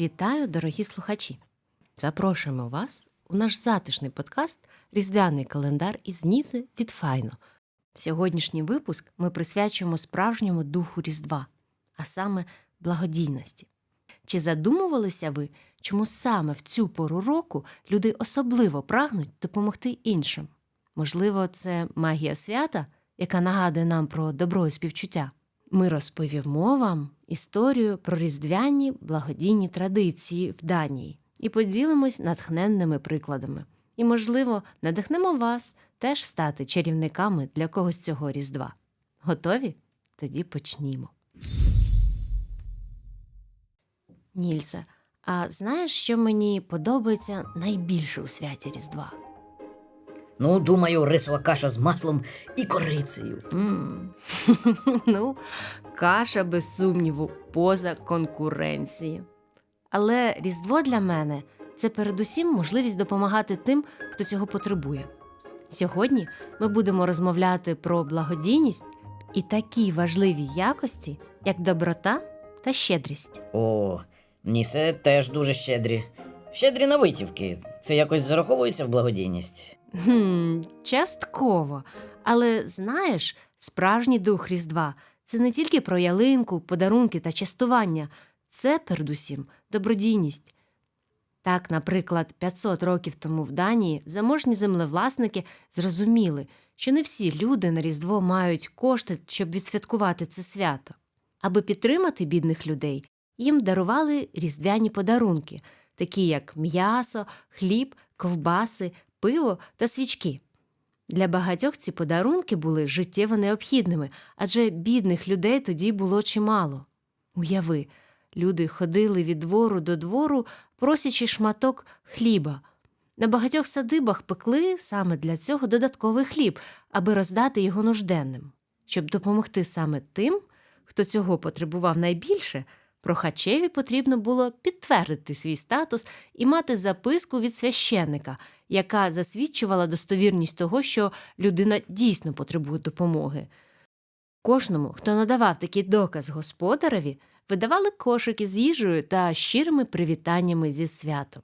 Вітаю, дорогі слухачі! Запрошуємо вас у наш затишний подкаст Різдвяний календар із Нізи від Файно. Сьогоднішній випуск ми присвячуємо справжньому духу Різдва, а саме благодійності. Чи задумувалися ви, чому саме в цю пору року люди особливо прагнуть допомогти іншим? Можливо, це магія свята, яка нагадує нам про добро і співчуття. Ми розповімо вам історію про різдвяні благодійні традиції в Данії і поділимось натхненними прикладами. І, можливо, надихнемо вас теж стати чарівниками для когось цього Різдва. Готові? Тоді почнімо. Нільсе, а знаєш, що мені подобається найбільше у святі Різдва? Ну, думаю, рисова каша з маслом і корицею. м Ну, каша, без сумніву, поза конкуренції. Але Різдво для мене це передусім можливість допомагати тим, хто цього потребує. Сьогодні ми будемо розмовляти про благодійність і такі важливі якості, як доброта та щедрість. О, Нісе теж дуже щедрі. Щедрі на витівки. Це якось зараховується в благодійність. Хм, частково. Але знаєш, справжній дух Різдва це не тільки про ялинку, подарунки та частування, це передусім добродійність. Так, наприклад, 500 років тому в Данії заможні землевласники зрозуміли, що не всі люди на Різдво мають кошти, щоб відсвяткувати це свято. Аби підтримати бідних людей, їм дарували різдвяні подарунки, такі як м'ясо, хліб, ковбаси, пиво та свічки. Для багатьох ці подарунки були життєво необхідними, адже бідних людей тоді було чимало. Уяви, люди ходили від двору до двору, просячи шматок хліба. На багатьох садибах пекли саме для цього додатковий хліб, аби роздати його нужденним. Щоб допомогти саме тим, хто цього потребував найбільше, прохачеві потрібно було підтвердити свій статус і мати записку від священника, яка засвідчувала достовірність того, що людина дійсно потребує допомоги. Кожному, хто надавав такий доказ господареві, видавали кошики з їжею та щирими привітаннями зі святом.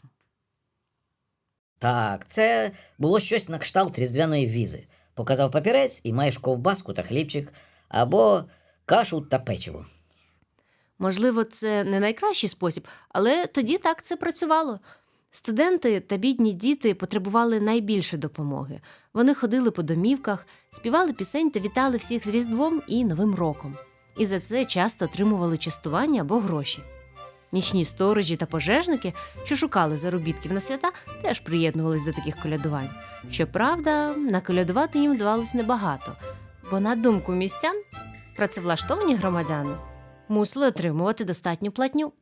Так, це було щось на кшталт різдвяної візи. Показав папірець і маєш ковбаску та хлібчик, або кашу та печиво. Можливо, це не найкращий спосіб, але тоді так це працювало. Студенти та бідні діти потребували найбільше допомоги. Вони ходили по домівках, співали пісень та вітали всіх з Різдвом і Новим роком. І за це часто отримували частування або гроші. Нічні сторожі та пожежники, що шукали заробітків на свята, теж приєднувались до таких колядувань. Щоправда, наколядувати їм вдавалось небагато, бо, на думку містян, працевлаштовані громадяни мусили отримувати достатню платню.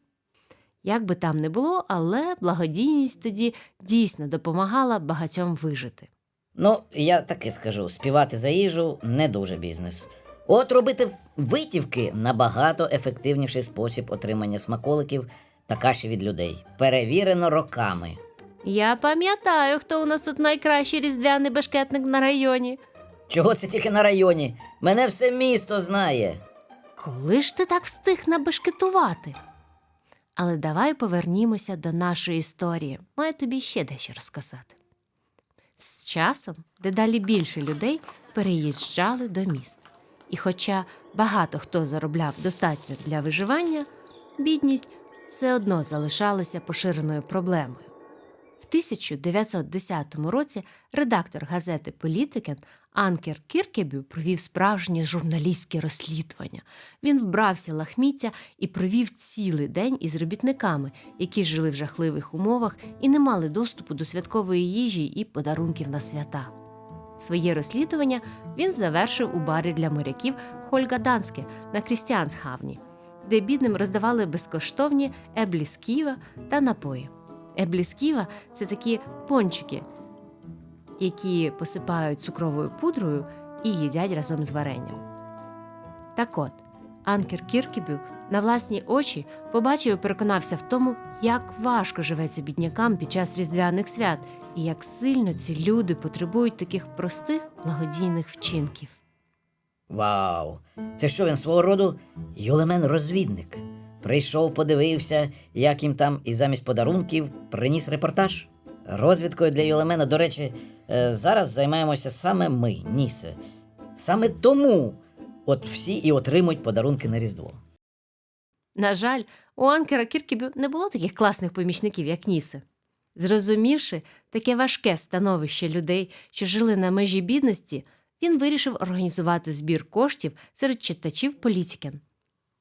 Як би там не було, але благодійність тоді дійсно допомагала багатьом вижити. Ну, я таки скажу: співати за їжу не дуже бізнес. От робити витівки набагато ефективніший спосіб отримання смаколиків та каші від людей. Перевірено роками. Я пам'ятаю, хто у нас тут найкращий різдвяний бешкетник на районі. Чого це тільки на районі? Мене все місто знає. Коли ж ти так встиг набешкетувати? Але давай повернімося до нашої історії. Маю тобі ще дещо розказати. З часом дедалі більше людей переїжджали до міст. І хоча багато хто заробляв достатньо для виживання, бідність все одно залишалася поширеною проблемою. В 1910 році редактор газети Політикен Анкер Кіркебю провів справжнє журналістське розслідування. Він вбрався лахміття і провів цілий день із робітниками, які жили в жахливих умовах і не мали доступу до святкової їжі і подарунків на свята. Своє розслідування він завершив у барі для моряків Хольга Данське на Крістіансхавні, де бідним роздавали безкоштовні еблі з та напої. Еблі з – це такі пончики, які посипають цукровою пудрою і їдять разом з варенням. Так от, Анкер Кіркебю на власні очі побачив і переконався в тому, як важко живеться біднякам під час різдвяних свят і як сильно ці люди потребують таких простих благодійних вчинків. Вау! Це що він свого роду юлемен розвідник. Прийшов, подивився, як їм там, і замість подарунків приніс репортаж. Розвідкою для Йолемена, до речі, е, зараз займаємося саме ми, Нісе. Саме тому от всі і отримують подарунки на Різдво. На жаль, у Анкера Кіркібю не було таких класних помічників, як Нісе. Зрозумівши таке важке становище людей, що жили на межі бідності, він вирішив організувати збір коштів серед читачів політикін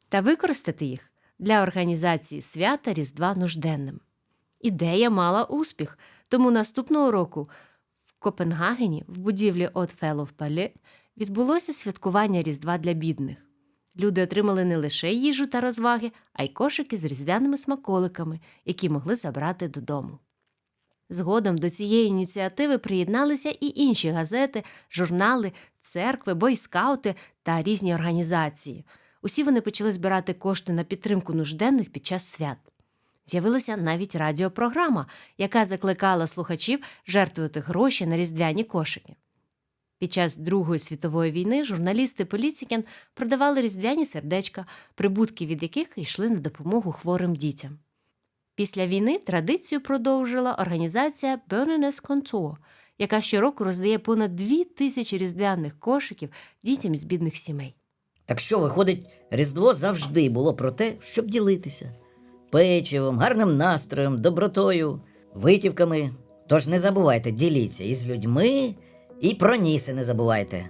та використати їх для організації свята Різдва нужденним. Ідея мала успіх, тому наступного року в Копенгагені в будівлі От Пале відбулося святкування Різдва для бідних. Люди отримали не лише їжу та розваги, а й кошики з різдвяними смаколиками, які могли забрати додому. Згодом до цієї ініціативи приєдналися і інші газети, журнали, церкви, бойскаути та різні організації. Усі вони почали збирати кошти на підтримку нужденних під час свят. З'явилася навіть радіопрограма, яка закликала слухачів жертвувати гроші на різдвяні кошики. Під час Другої світової війни журналісти Поліцікін продавали різдвяні сердечка, прибутки від яких йшли на допомогу хворим дітям. Після війни традицію продовжила організація Burniness Contour, яка щороку роздає понад дві тисячі різдвяних кошиків дітям з бідних сімей. Так що, виходить, Різдво завжди було про те, щоб ділитися печивом, гарним настроєм, добротою, витівками. Тож не забувайте, діліться із людьми і про ніси не забувайте.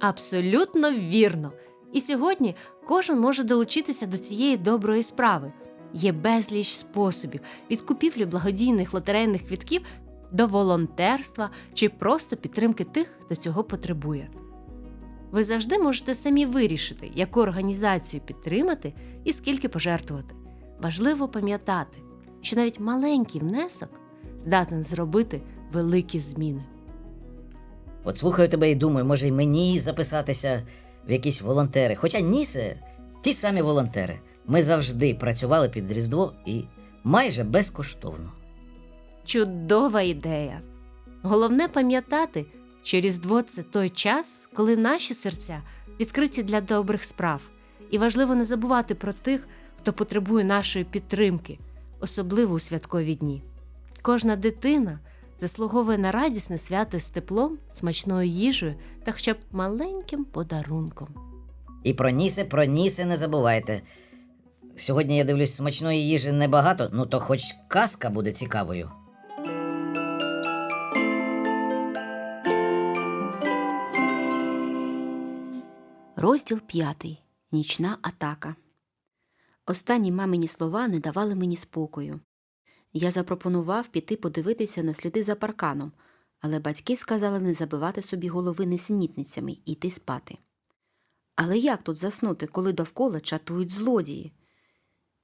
Абсолютно вірно. І сьогодні кожен може долучитися до цієї доброї справи. Є безліч способів від купівлі благодійних лотерейних квітків до волонтерства чи просто підтримки тих, хто цього потребує. Ви завжди можете самі вирішити, яку організацію підтримати і скільки пожертвувати. Важливо пам'ятати, що навіть маленький внесок здатен зробити великі зміни. От слухаю тебе і думаю, може й мені записатися в якісь волонтери. Хоча нісе, ті самі волонтери. Ми завжди працювали під Різдво і майже безкоштовно. Чудова ідея. Головне пам'ятати, що Різдво це той час, коли наші серця відкриті для добрих справ, і важливо не забувати про тих, хто потребує нашої підтримки, особливо у святкові дні. Кожна дитина заслуговує на радісне свято з теплом, смачною їжею та хоча б маленьким подарунком. І про ніси, про ніси не забувайте. Сьогодні я дивлюсь, смачної їжі небагато, ну то хоч казка буде цікавою. Розділ п'ятий. Нічна атака. Останні мамині слова не давали мені спокою. Я запропонував піти подивитися на сліди за парканом, але батьки сказали не забивати собі голови несенітницями і йти спати. Але як тут заснути, коли довкола чатують злодії?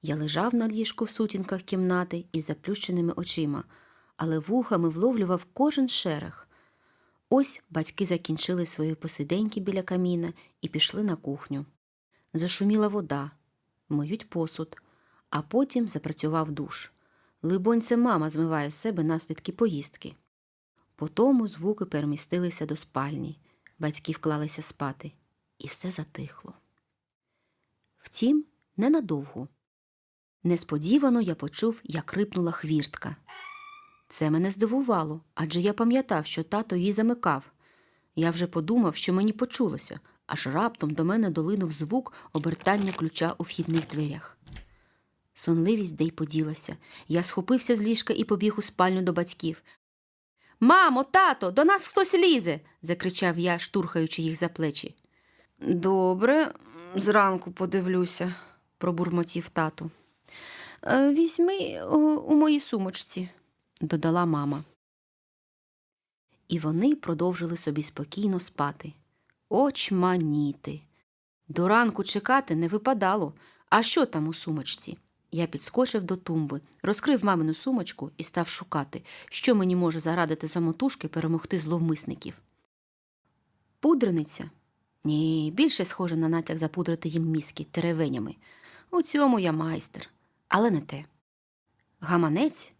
Я лежав на ліжку в сутінках кімнати із заплющеними очима, але вухами вловлював кожен шерех. Ось батьки закінчили свої посиденьки біля каміна і пішли на кухню. Зашуміла вода, миють посуд, а потім запрацював душ. Либонь, це мама змиває з себе наслідки поїздки. Потому звуки перемістилися до спальні, батьки вклалися спати, і все затихло. Втім, ненадовго. Несподівано я почув, як рипнула хвіртка. Це мене здивувало, адже я пам'ятав, що тато її замикав. Я вже подумав, що мені почулося, аж раптом до мене долинув звук обертання ключа у вхідних дверях. Сонливість де й поділася. Я схопився з ліжка і побіг у спальню до батьків. Мамо, тато, до нас хтось лізе. закричав я, штурхаючи їх за плечі. Добре, зранку подивлюся, пробурмотів тато. «Е, Візьми у моїй сумочці, додала мама. І вони продовжили собі спокійно спати. Очманіти. До ранку чекати не випадало. А що там у сумочці? Я підскочив до тумби, розкрив мамину сумочку і став шукати, що мені може зарадити самотужки перемогти зловмисників. Пудрениця? Ні, більше схоже на натяк запудрити їм мізки теревенями. У цьому я майстер, але не те. Гаманець?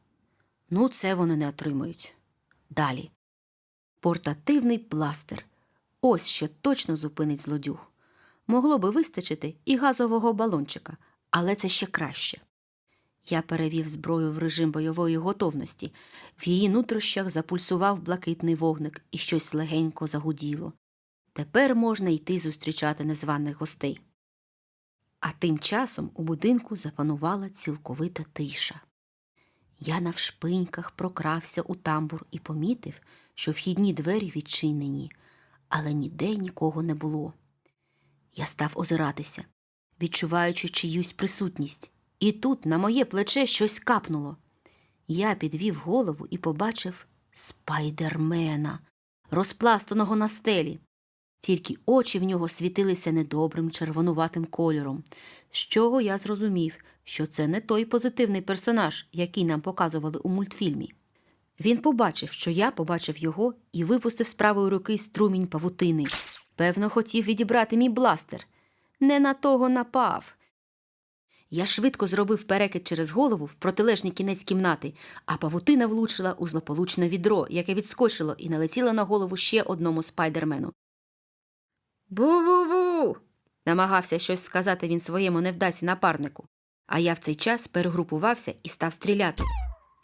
Ну, це вони не отримають. Далі. Портативний пластир. Ось що точно зупинить злодюг. Могло би вистачити і газового балончика, але це ще краще. Я перевів зброю в режим бойової готовності. В її нутрощах запульсував блакитний вогник і щось легенько загуділо. Тепер можна йти зустрічати незваних гостей. А тим часом у будинку запанувала цілковита тиша. Я навшпиньках прокрався у тамбур і помітив, що вхідні двері відчинені, але ніде нікого не було. Я став озиратися, відчуваючи чиюсь присутність, і тут на моє плече щось капнуло. Я підвів голову і побачив спайдермена, розпластаного на стелі. Тільки очі в нього світилися недобрим червонуватим кольором, з чого я зрозумів, що це не той позитивний персонаж, який нам показували у мультфільмі. Він побачив, що я побачив його і випустив з правої руки струмінь павутини. Певно, хотів відібрати мій бластер. Не на того напав. Я швидко зробив перекид через голову в протилежний кінець кімнати, а павутина влучила у злополучне відро, яке відскочило і налетіло на голову ще одному спайдермену. Бу-бу-бу. намагався щось сказати він своєму невдасі напарнику, а я в цей час перегрупувався і став стріляти.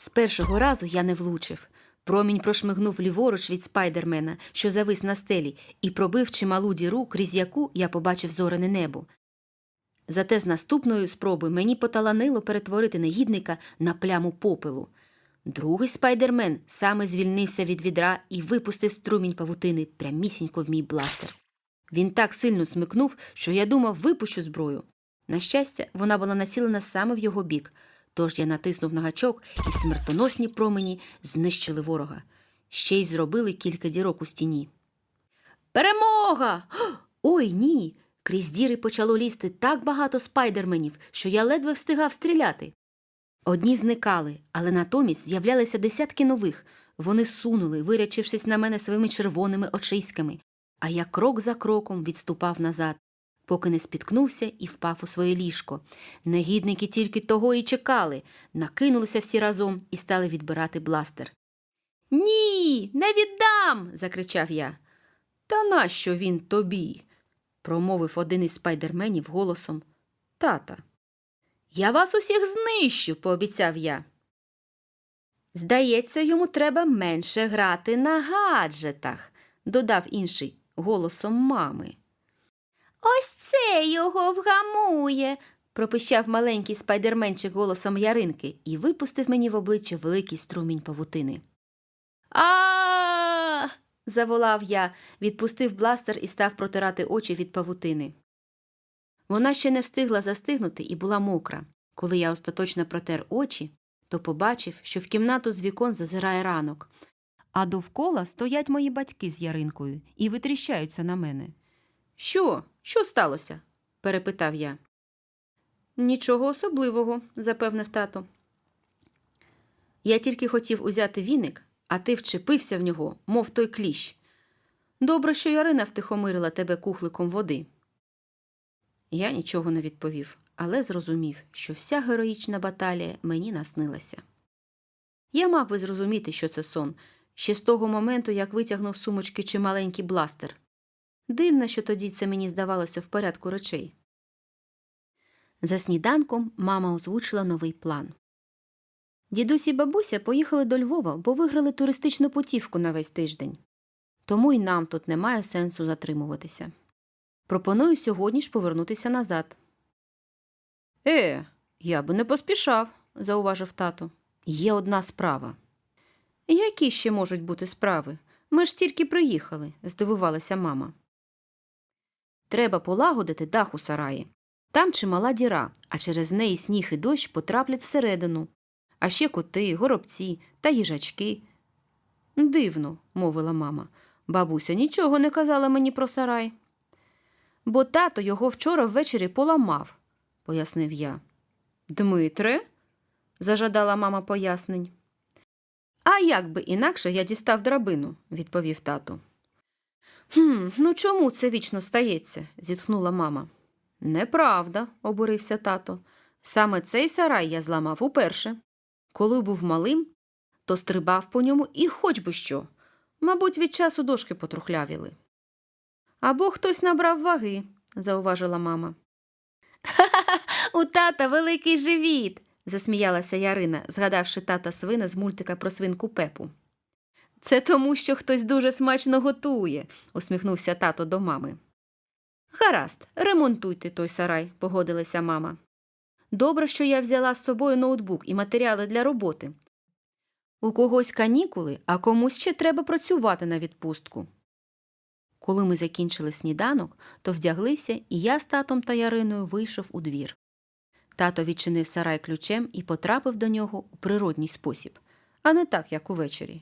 З першого разу я не влучив. Промінь прошмигнув ліворуч від спайдермена, що завис на стелі, і пробив чималу діру, крізь яку я побачив зорене небо. Зате з наступної спроби мені поталанило перетворити негідника на пляму попелу. Другий спайдермен саме звільнився від відра і випустив струмінь павутини прямісінько в мій бластер. Він так сильно смикнув, що я думав, випущу зброю. На щастя, вона була націлена саме в його бік, тож я натиснув на гачок, і смертоносні промені знищили ворога. Ще й зробили кілька дірок у стіні. Перемога! Ой ні! Крізь діри почало лізти так багато спайдерменів, що я ледве встигав стріляти. Одні зникали, але натомість з'являлися десятки нових. Вони сунули, вирячившись на мене своїми червоними очиськами, а я крок за кроком відступав назад, поки не спіткнувся і впав у своє ліжко. Негідники тільки того і чекали, накинулися всі разом і стали відбирати бластер. Ні, не віддам. закричав я. Та нащо він тобі? промовив один із спайдерменів голосом Тата. Я вас усіх знищу, пообіцяв я. Здається, йому треба менше грати на гаджетах, додав інший голосом мами. Ось це його вгамує, пропищав маленький спайдерменчик голосом яринки і випустив мені в обличчя великий струмінь павутини. А. заволав я, відпустив бластер і став протирати очі від павутини. Вона ще не встигла застигнути і була мокра. Коли я остаточно протер очі, то побачив, що в кімнату з вікон зазирає ранок, а довкола стоять мої батьки з яринкою і витріщаються на мене. Що? Що сталося? перепитав я. Нічого особливого, запевнив тато. Я тільки хотів узяти віник, а ти вчепився в нього, мов той кліщ. Добре, що Ярина втихомирила тебе кухликом води. Я нічого не відповів, але зрозумів, що вся героїчна баталія мені наснилася. Я мав би зрозуміти, що це сон, ще з того моменту, як витягнув з сумочки чималенький бластер. Дивно, що тоді це мені здавалося в порядку речей. За сніданком мама озвучила новий план. Дідусь і бабуся поїхали до Львова, бо виграли туристичну путівку на весь тиждень. Тому й нам тут немає сенсу затримуватися. Пропоную сьогодні ж повернутися назад. Е, я би не поспішав, зауважив тато. Є одна справа. Які ще можуть бути справи? Ми ж тільки приїхали, здивувалася мама. Треба полагодити дах у сараї. Там чимала діра, а через неї сніг і дощ потраплять всередину. А ще коти, горобці та їжачки. Дивно, мовила мама. Бабуся нічого не казала мені про сарай. Бо тато його вчора ввечері поламав, пояснив я. Дмитре? зажадала мама пояснень. А як би інакше я дістав драбину, відповів тато. «Хм, ну чому це вічно стається? зітхнула мама. Неправда, обурився тато. Саме цей сарай я зламав уперше. Коли був малим, то стрибав по ньому і хоч би що. Мабуть, від часу дошки потрухлявіли. Або хтось набрав ваги, зауважила мама. Ха, У тата великий живіт, засміялася Ярина, згадавши тата свина з мультика про свинку Пепу. Це тому, що хтось дуже смачно готує, усміхнувся тато до мами. Гаразд, ремонтуйте той сарай, погодилася мама. Добре, що я взяла з собою ноутбук і матеріали для роботи. У когось канікули, а комусь ще треба працювати на відпустку. Коли ми закінчили сніданок, то вдяглися, і я з татом та Яриною вийшов у двір. Тато відчинив сарай ключем і потрапив до нього у природній спосіб, а не так, як увечері.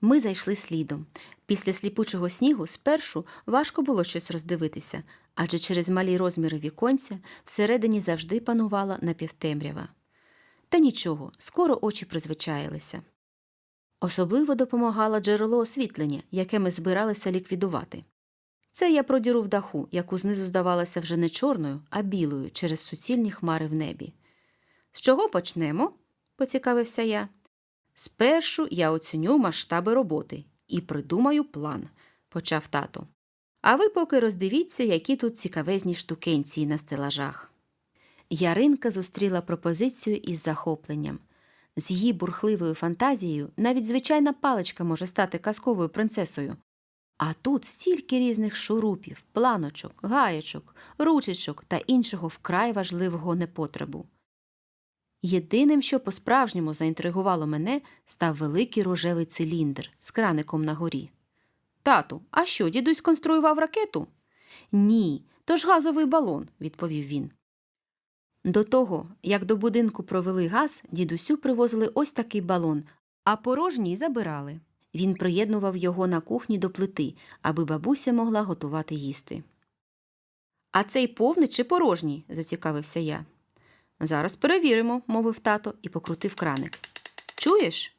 Ми зайшли слідом. Після сліпучого снігу спершу важко було щось роздивитися, адже через малі розміри віконця всередині завжди панувала напівтемрява. Та нічого, скоро очі призвичаїлися. Особливо допомагало джерело освітлення, яке ми збиралися ліквідувати. Це я про діру в даху, яку знизу здавалася вже не чорною, а білою через суцільні хмари в небі. З чого почнемо? поцікавився я. Спершу я оціню масштаби роботи і придумаю план, почав тато. А ви поки роздивіться, які тут цікавезні штукенції на стелажах. Яринка зустріла пропозицію із захопленням. З її бурхливою фантазією навіть звичайна паличка може стати казковою принцесою. А тут стільки різних шурупів, планочок, гаєчок, ручечок та іншого вкрай важливого непотребу. Єдиним, що по-справжньому заінтригувало мене, став великий рожевий циліндр з краником на горі. Тату, а що, дідусь конструював ракету? Ні, то ж газовий балон, відповів він. До того, як до будинку провели газ, дідусю привозили ось такий балон, а порожній забирали. Він приєднував його на кухні до плити, аби бабуся могла готувати їсти. А цей повний чи порожній? зацікавився я. Зараз перевіримо, мовив тато і покрутив краник. Чуєш?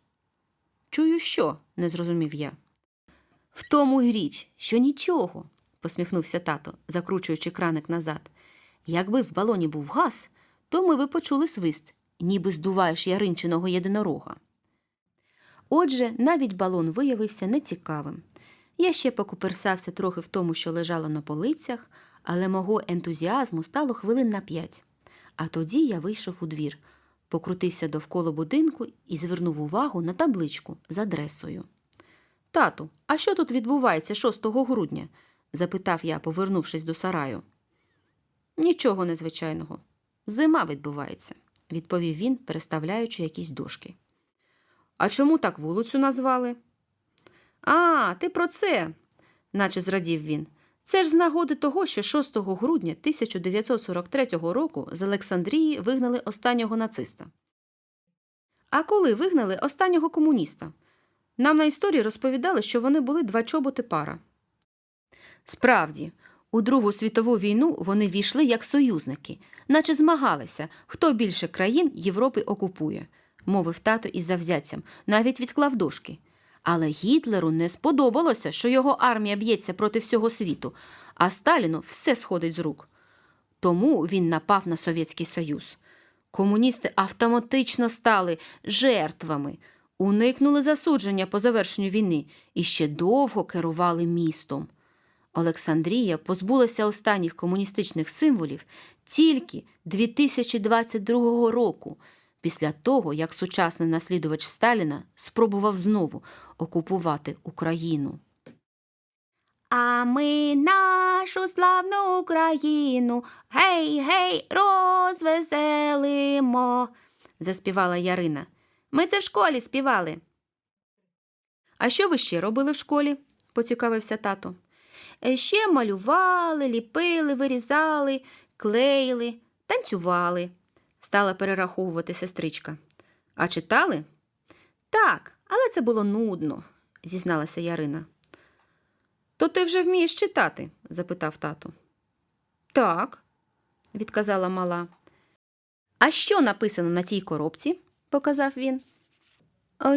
Чую, що? не зрозумів я. В тому й річ, що нічого, посміхнувся тато, закручуючи краник назад. Якби в балоні був газ, то ми би почули свист, ніби здуваєш яринчиного єдинорога. Отже, навіть балон виявився нецікавим. Я ще покуперсався трохи в тому, що лежало на полицях, але мого ентузіазму стало хвилин на п'ять. А тоді я вийшов у двір, покрутився довкола будинку і звернув увагу на табличку з адресою. Тату, а що тут відбувається 6 грудня? запитав я, повернувшись до сараю. Нічого незвичайного. Зима відбувається, відповів він, переставляючи якісь дошки. А чому так вулицю назвали? А, ти про це, наче зрадів він. Це ж з нагоди того, що 6 грудня 1943 року з Олександрії вигнали останнього нациста. А коли вигнали останнього комуніста? Нам на історії розповідали, що вони були два чоботи пара. Справді, у Другу світову війну вони війшли як союзники, наче змагалися, хто більше країн Європи окупує, мовив тато із завзяттям, навіть відклав дошки. Але Гітлеру не сподобалося, що його армія б'ється проти всього світу, а Сталіну все сходить з рук. Тому він напав на Совєтський Союз. Комуністи автоматично стали жертвами, уникнули засудження по завершенню війни і ще довго керували містом. Олександрія позбулася останніх комуністичних символів тільки 2022 року, після того, як сучасний наслідувач Сталіна спробував знову окупувати Україну. А ми нашу славну Україну гей, гей, розвеселимо, заспівала Ярина. Ми це в школі співали. А що ви ще робили в школі? поцікавився тато. «Е, Ще малювали, ліпили, вирізали, клеїли, танцювали, стала перераховувати сестричка. А читали? Так, але це було нудно, зізналася Ярина. То ти вже вмієш читати? запитав тато. Так, відказала мала. А що написано на цій коробці? показав він.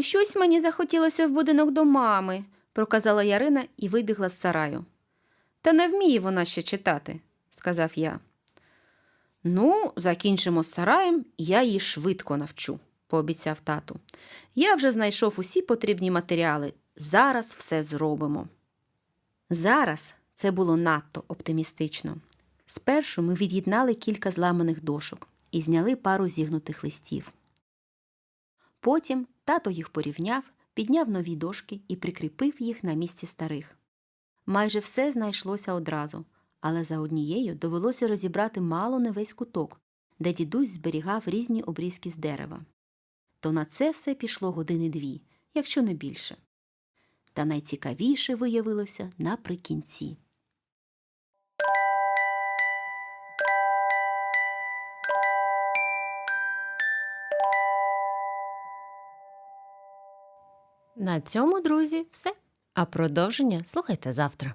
Щось мені захотілося в будинок до мами, проказала Ярина і вибігла з сараю. Та не вміє вона ще читати, сказав я. Ну, закінчимо з сараєм, я її швидко навчу, пообіцяв тату. Я вже знайшов усі потрібні матеріали. Зараз все зробимо. Зараз це було надто оптимістично. Спершу ми від'єднали кілька зламаних дошок і зняли пару зігнутих листів. Потім тато їх порівняв, підняв нові дошки і прикріпив їх на місці старих. Майже все знайшлося одразу, але за однією довелося розібрати мало не весь куток, де дідусь зберігав різні обрізки з дерева. То на це все пішло години дві, якщо не більше. Та найцікавіше виявилося наприкінці. На цьому, друзі, все. А продовження слухайте завтра.